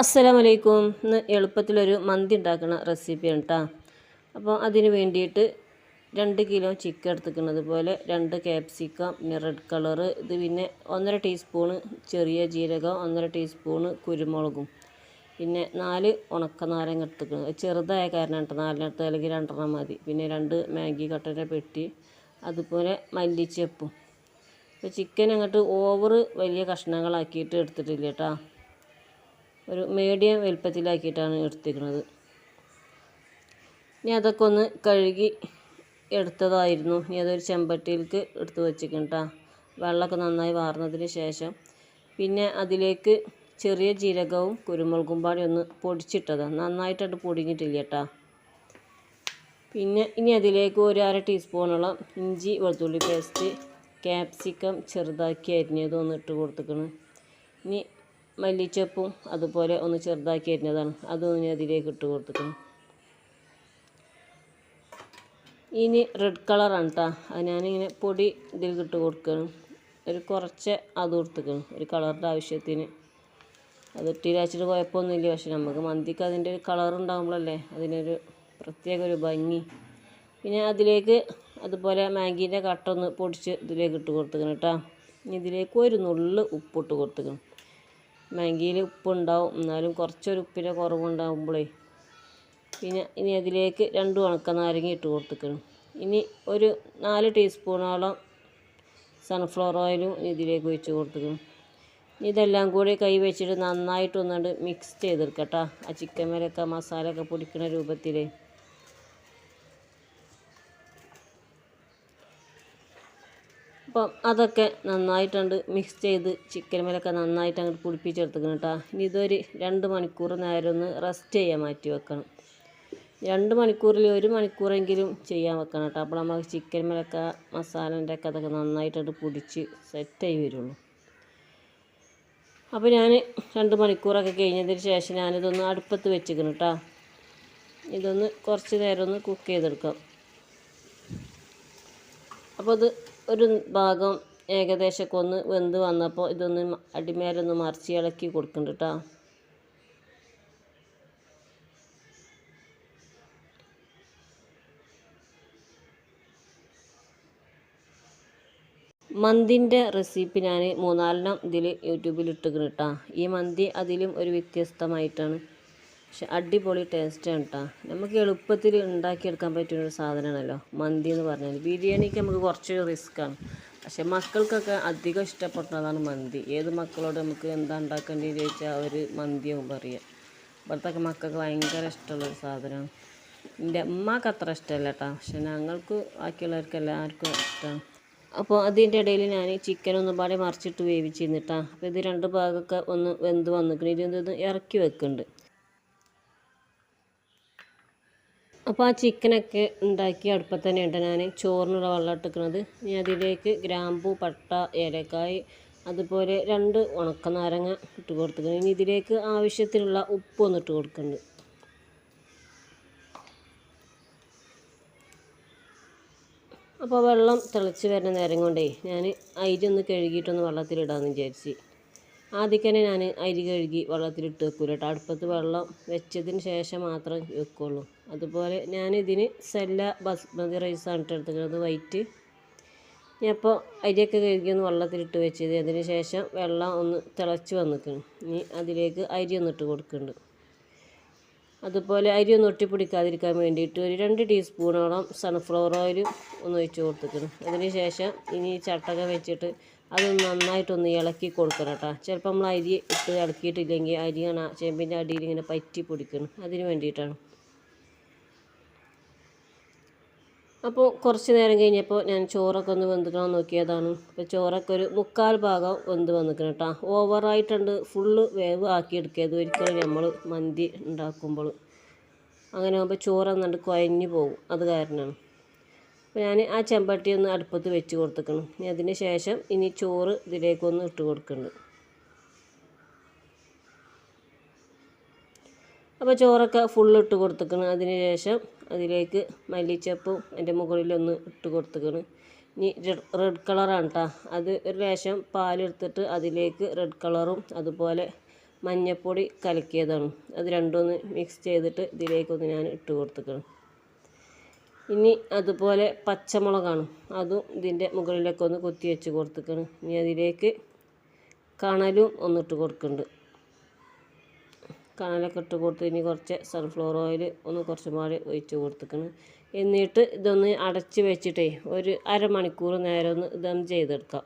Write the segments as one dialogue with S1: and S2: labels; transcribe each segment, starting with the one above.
S1: അസ്സലാമലൈക്കും. ഇന്ന് എളുപ്പത്തിലൊരു മന്തി ഉണ്ടാക്കുന്ന റെസിപ്പിയാണ് കേട്ടോ അപ്പോൾ അതിന് വേണ്ടിയിട്ട് രണ്ട് കിലോ ചിക്കൻ എടുത്തിക്കുന്നത് പോലെ രണ്ട് ക്യാപ്സിക്കം റെഡ് കളറ് ഇത് പിന്നെ ഒന്നര ടീസ്പൂണ് ചെറിയ ജീരകം ഒന്നര ടീസ്പൂണ് കുരുമുളകും. പിന്നെ നാല് ഉണക്ക നാരങ്ങ എടുത്തിക്കുന്നത് ചെറുതായ കാരണം കേട്ടോ നാലിനടുത്ത് അല്ലെങ്കിൽ രണ്ടെണ്ണം മതി. പിന്നെ രണ്ട് മാഗി കട്ടന്റെ പെട്ടി അതുപോലെ മല്ലിച്ചപ്പും. ഇപ്പോൾ ചിക്കൻ അങ്ങോട്ട് ഓവർ വലിയ കഷ്ണങ്ങളാക്കിയിട്ട് എടുത്തിട്ടില്ല കേട്ടോ ഒരു മീഡിയം വലുപ്പത്തിലാക്കിയിട്ടാണ് എടുത്തിരിക്കുന്നത്. ഇനി അതൊക്കെ ഒന്ന് കഴുകി എടുത്തതായിരുന്നു. ഇനി അതൊരു ചെമ്പട്ടിയിലേക്ക് എടുത്ത് വെച്ചിരിക്കണം കേട്ടോ വെള്ളമൊക്കെ നന്നായി വാർന്നതിന് ശേഷം പിന്നെ അതിലേക്ക് ചെറിയ ജീരകവും കുരുമുളകും പാടി ഒന്ന് പൊടിച്ചിട്ടതാണ് നന്നായിട്ടത് പൊടിഞ്ഞിട്ടില്ല കേട്ടോ പിന്നെ ഇനി അതിലേക്ക് ഒരു അര ടീസ്പൂണോളം ഇഞ്ചി വെളുത്തുള്ളി പേസ്റ്റ് ക്യാപ്സിക്കം ചെറുതാക്കി അരിഞ്ഞതും ഒന്ന് ഇട്ട് കൊടുത്തിക്കണം ഇനി മല്ലിച്ചപ്പും അതുപോലെ ഒന്ന് ചെറുതാക്കി അരിഞ്ഞതാണ്. അതൊന്ന് ഞാൻ അതിലേക്ക് ഇട്ട് കൊടുത്തിട്ടുണ്ട്. ഇനി റെഡ് കളറാണ് കേട്ടോ അത് ഞാനിങ്ങനെ പൊടി ഇതിലേക്ക് ഇട്ട് കൊടുക്കണം ഒരു കുറച്ച് അത് കൊടുത്തിക്കണം ഒരു കളറിന്റെ ആവശ്യത്തിന്. അത് ഇട്ടിരാച്ചിട്ട് കുഴപ്പമൊന്നുമില്ല. പക്ഷെ നമുക്ക് മന്തിക്ക് അതിന്റെ ഒരു കളർ ഉണ്ടാകുമ്പോഴല്ലേ അതിനൊരു പ്രത്യേക ഒരു ഭംഗി. പിന്നെ അതിലേക്ക് അതുപോലെ മാഗീന്റെ കട്ടൊന്ന് പൊടിച്ച് ഇതിലേക്ക് ഇട്ട് കൊടുത്തിക്കണം കേട്ടോ ഇനി ഇതിലേക്ക് ഒരു നുള്ള് ഉപ്പിട്ട് കൊടുത്തിക്കണം മാഗിയിൽ ഉപ്പുണ്ടാവും. എന്നാലും കുറച്ചൊരു ഉപ്പിന്റെ കുറവുണ്ടാകുമ്പോഴേ പിന്നെ ഇനി അതിലേക്ക് രണ്ട് ഉണക്ക നാരങ്ങ ഇട്ട് കൊടുത്തിക്കണം. ഇനി ഒരു നാല് ടീസ്പൂണോളം സൺഫ്ലവർ ഓയിലും ഇതിലേക്ക് ഒഴിച്ച് കൊടുത്തിക്കണം. ഇതെല്ലാം കൂടി കൈ വെച്ചിട്ട് നന്നായിട്ടൊന്നുകൊണ്ട് മിക്സ് ചെയ്തെടുക്കട്ടോ. ആ ചിക്കൻ മേലൊക്കെ മസാലയൊക്കെ പൊടിക്കുന്ന രൂപത്തിൽ അപ്പം അതൊക്കെ നന്നായിട്ടുണ്ട് മിക്സ് ചെയ്ത് ചിക്കൻ മേലൊക്കെ നന്നായിട്ട് അങ്ങോട്ട് പുളിപ്പിച്ചെടുത്തിക്കണം കേട്ടോ ഇനി ഇതൊരു രണ്ട് മണിക്കൂർ നേരം ഒന്ന് റെസ്റ്റ് ചെയ്യാൻ മാറ്റി വെക്കണം. രണ്ട് മണിക്കൂറിൽ ഒരു മണിക്കൂറെങ്കിലും ചെയ്യാൻ വെക്കണം കേട്ടോ അപ്പോൾ നമുക്ക് ചിക്കൻ മേലൊക്കെ മസാലേന്റെ ഒക്കെ അതൊക്കെ നന്നായിട്ടത് സെറ്റ് സെറ്റായി വരുള്ളൂ. അപ്പോൾ ഞാൻ രണ്ട് മണിക്കൂറൊക്കെ കഴിഞ്ഞതിന് ശേഷം ഞാനിതൊന്ന് അടുപ്പത്ത് വെച്ചിക്കണം കേട്ടോ ഇതൊന്ന് കുറച്ച് നേരം ഒന്ന് കുക്ക് ചെയ്തെടുക്കാം. അപ്പോൾ ഇത് ഒരു ഭാഗം ഏകദേശമൊക്കെ ഒന്ന് വെന്ത് വന്നപ്പോൾ ഇതൊന്ന് അടിമേലൊന്ന് മറിച്ച് ഇളക്കി കൊടുക്കുന്നുണ്ട് കേട്ടോ. മന്തിന്റെ റെസിപ്പി ഞാൻ മൂന്നാലെണ്ണം ഇതിൽ യൂട്യൂബിൽ ഇട്ടിക്കണം കേട്ടോ. ഈ മന്തി അതിലും ഒരു വ്യത്യസ്തമായിട്ടാണ്. പക്ഷെ അടിപൊളി ടേസ്റ്റാണ് കേട്ടോ നമുക്ക് എളുപ്പത്തിൽ ഉണ്ടാക്കിയെടുക്കാൻ പറ്റുന്ന ഒരു സാധനമാണല്ലോ. മന്തി എന്ന് പറഞ്ഞാൽ ബിരിയാണിക്ക് നമുക്ക് കുറച്ച് റിസ്ക്കാണ് പക്ഷെ മക്കൾക്കൊക്കെ അധികം ഇഷ്ടപ്പെട്ടതാണ് മന്തി. ഏത് മക്കളോട് നമുക്ക് എന്താ ഉണ്ടാക്കേണ്ടത് ചോദിച്ചാൽ അവർ മന്തിയാവും പറയുക ഇവിടുത്തെ മക്കൾക്ക് ഭയങ്കര ഇഷ്ടമുള്ളൊരു സാധനമാണ്. എന്റെ അമ്മയ്ക്ക് അത്ര ഇഷ്ടമല്ല കേട്ടോ പക്ഷെ ഞങ്ങൾക്ക് ബാക്കിയുള്ളവർക്ക് എല്ലാവർക്കും ഇഷ്ടമാണ്. അപ്പോൾ അതിന്റെ ഇടയിൽ ഞാൻ ചിക്കൻ ഒന്നും പാടെ മറിച്ചിട്ട് വേവിച്ചിരുന്നിട്ടാ അപ്പോൾ ഇത് രണ്ട് ഭാഗമൊക്കെ ഒന്ന് വെന്ത് വന്നിക്കണം ഇതൊന്ന് ഇറക്കി വെക്കുന്നുണ്ട്. അപ്പോൾ ആ ചിക്കനൊക്കെ ഉണ്ടാക്കി അടുപ്പത്ത് തന്നെ ഉണ്ട് ഞാൻ ചോറിനുള്ള വെള്ളം ഇട്ടിക്കുന്നത് ഇനി അതിലേക്ക് ഗ്രാമ്പു പട്ട ഏലക്കായ് അതുപോലെ രണ്ട് ഉണക്ക നാരങ്ങ ഇട്ട് കൊടുത്തിട്ടുണ്ട് ഇനി ഇതിലേക്ക് ആവശ്യത്തിനുള്ള ഉപ്പ് ഒന്ന് ഇട്ട് കൊടുക്കുന്നുണ്ട്. അപ്പോൾ വെള്ളം തിളച്ച് വരുന്ന നേരം കൊണ്ടേ ഞാൻ അരി ഒന്ന് കഴുകിയിട്ടൊന്ന് വെള്ളത്തിലിടാമെന്ന് വിചാരിച്ച്. ആദ്യം തന്നെ ഞാൻ അരി കഴുകി വെള്ളത്തിലിട്ട് വെക്കൂല അടുപ്പത്ത് വെള്ളം വെച്ചതിന് ശേഷം മാത്രം വെക്കുള്ളൂ. അതുപോലെ ഞാനിതിന് സെല്ല ബസ്മതി റൈസാണ് എടുത്തിട്ടുള്ളത് വൈറ്റ്. ഞാൻ അപ്പോൾ അരിയൊക്കെ കഴുകി ഒന്ന് വെള്ളത്തിലിട്ട് വെച്ചത്. അതിന് ശേഷം വെള്ളം ഒന്ന് തിളച്ച് വന്നിക്കണം ഇനി അതിലേക്ക് അരി ഒന്ന് ഇട്ട് കൊടുക്കുന്നുണ്ട്. അതുപോലെ അരി ഒന്ന് ഒട്ടിപ്പിടിക്കാതിരിക്കാൻ വേണ്ടിയിട്ട് ഒരു രണ്ട് ടീസ്പൂണോളം സൺഫ്ലവർ ഓയിൽ ഒന്ന് ഒഴിച്ച് കൊടുത്തിക്കണം അതിന് ശേഷം ഇനി ചട്ടക വെച്ചിട്ട് അത് നന്നായിട്ടൊന്ന് ഇളക്കി കൊടുക്കണം കേട്ടോ. ചിലപ്പോൾ നമ്മൾ അരി ഇട്ട് ഇളക്കിയിട്ടില്ലെങ്കിൽ അരി കാണാ ചെമ്പിന്റെ അടിയിൽ ഇങ്ങനെ പറ്റി പിടിക്കണം. അതിന് വേണ്ടിയിട്ടാണ്. അപ്പോൾ കുറച്ച് നേരം കഴിഞ്ഞപ്പോൾ ഞാൻ ചോറൊക്കെ ഒന്ന് വെന്തിക്കണം നോക്കിയതാണ്. അപ്പോൾ ചോറൊക്കെ ഒരു മുക്കാൽ ഭാഗം വെന്ത് വന്നിക്കണം കേട്ടോ ഓവറായിട്ടുണ്ട് ഫുള്ള് വേവ് ആക്കി എടുക്കരുത്. ഒരിക്കലും നമ്മൾ മന്തി ഉണ്ടാക്കുമ്പോൾ അങ്ങനെ ആകുമ്പോൾ ചോറ് എന്നിട്ട് കുഴഞ്ഞു പോകും. അത് കാരണമാണ് അപ്പോൾ ഞാൻ ആ ചെമ്പട്ടി ഒന്ന് അടുപ്പത്ത് വെച്ച് കൊടുത്തേക്കണം. ഇനി അതിന് ശേഷം ഇനി ചോറ് ഇതിലേക്കൊന്ന് ഇട്ട് കൊടുക്കുന്നുണ്ട് അപ്പോൾ ചോറൊക്കെ ഫുള്ള് ഇട്ട് കൊടുത്തേക്കണം. അതിന് ശേഷം അതിലേക്ക് മല്ലിച്ചപ്പും അതിന്റെ മുകളിലൊന്ന് ഇട്ട് കൊടുത്തേക്കണം. ഇനി റെഡ് കളറാണ് കേട്ടോ അത് ഒരു ലേശം പാലെടുത്തിട്ട് അതിലേക്ക് റെഡ് കളറും അതുപോലെ മഞ്ഞപ്പൊടി കലക്കിയതാണ്. അത് രണ്ടൊന്ന് മിക്സ് ചെയ്തിട്ട് ഇതിലേക്കൊന്ന് ഞാൻ ഇട്ട് കൊടുത്തേക്കണം. ഇനി അതുപോലെ പച്ചമുളകാണ്. അതും ഇതിന്റെ മുകളിലേക്കൊന്ന് കുത്തി വെച്ച് കൊടുത്തേക്കണം. ഇനി അതിലേക്ക് കണലും ഒന്നിട്ട് കൊടുക്കുന്നുണ്ട് കണലൊക്കെ ഇട്ട് കൊടുത്ത് ഇനി കുറച്ച് സൺഫ്ലവർ ഓയിൽ ഒന്ന് കുറച്ച് മാറി ഒഴിച്ച് കൊടുത്തിക്കണം. എന്നിട്ട് ഇതൊന്ന് അടച്ച് വെച്ചിട്ടേ ഒരു അരമണിക്കൂർ നേരം ഒന്ന് ദം ചെയ്തെടുക്കാം.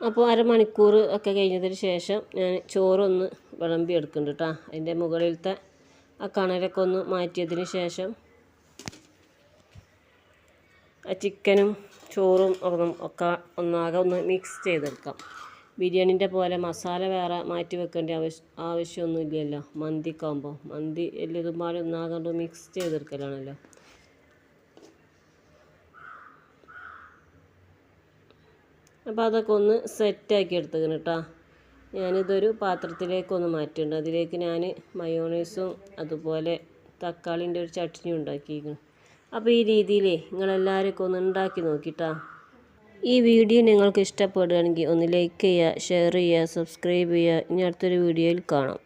S1: അപ്പോൾ അരമണിക്കൂർ ഒക്കെ കഴിഞ്ഞതിന് ശേഷം ഞാൻ ചോറൊന്ന് വിളമ്പി എടുക്കുന്നുണ്ട് കേട്ടോ. അതിന്റെ മുകളിലത്തെ ആ കണലൊക്കെ ഒന്ന് മാറ്റിയതിന് ശേഷം ചിക്കനും ചോറും ഒക്കെ ഒന്നാകെ ഒന്ന് മിക്സ് ചെയ്തെടുക്കാം. ബിരിയാണീന്റെ പോലെ മസാല വേറെ മാറ്റി വെക്കേണ്ട ആവശ്യം ആവശ്യമൊന്നുമില്ലല്ലോ. മന്തിക്കാകുമ്പോൾ മന്തി എല്ലതും പാടെ ഒന്നാകെ മിക്സ് ചെയ്തെടുക്കലാണല്ലോ. അപ്പോൾ അതൊക്കെ ഒന്ന് സെറ്റാക്കി എടുത്തേക്കണം കേട്ടോ ഞാനിതൊരു പാത്രത്തിലേക്കൊന്ന് മാറ്റിയിട്ടുണ്ട്. അതിലേക്ക് ഞാൻ മയോണൈസും അതുപോലെ തക്കാളിന്റെ ഒരു ചട്നി ഉണ്ടാക്കിയിരിക്കുന്നു അപ്പോൾ ഈ രീതിയിലേ നിങ്ങളെല്ലാവരും ഒന്ന് ഉണ്ടാക്കി നോക്കിട്ടാ. ഈ വീഡിയോ നിങ്ങൾക്ക് ഇഷ്ടപ്പെടുകയാണെങ്കിൽ ഒന്ന് ലൈക്ക് ചെയ്യുക ഷെയർ ചെയ്യുക സബ്സ്ക്രൈബ് ചെയ്യുക. ഇനി അടുത്തൊരു വീഡിയോയിൽ കാണാം.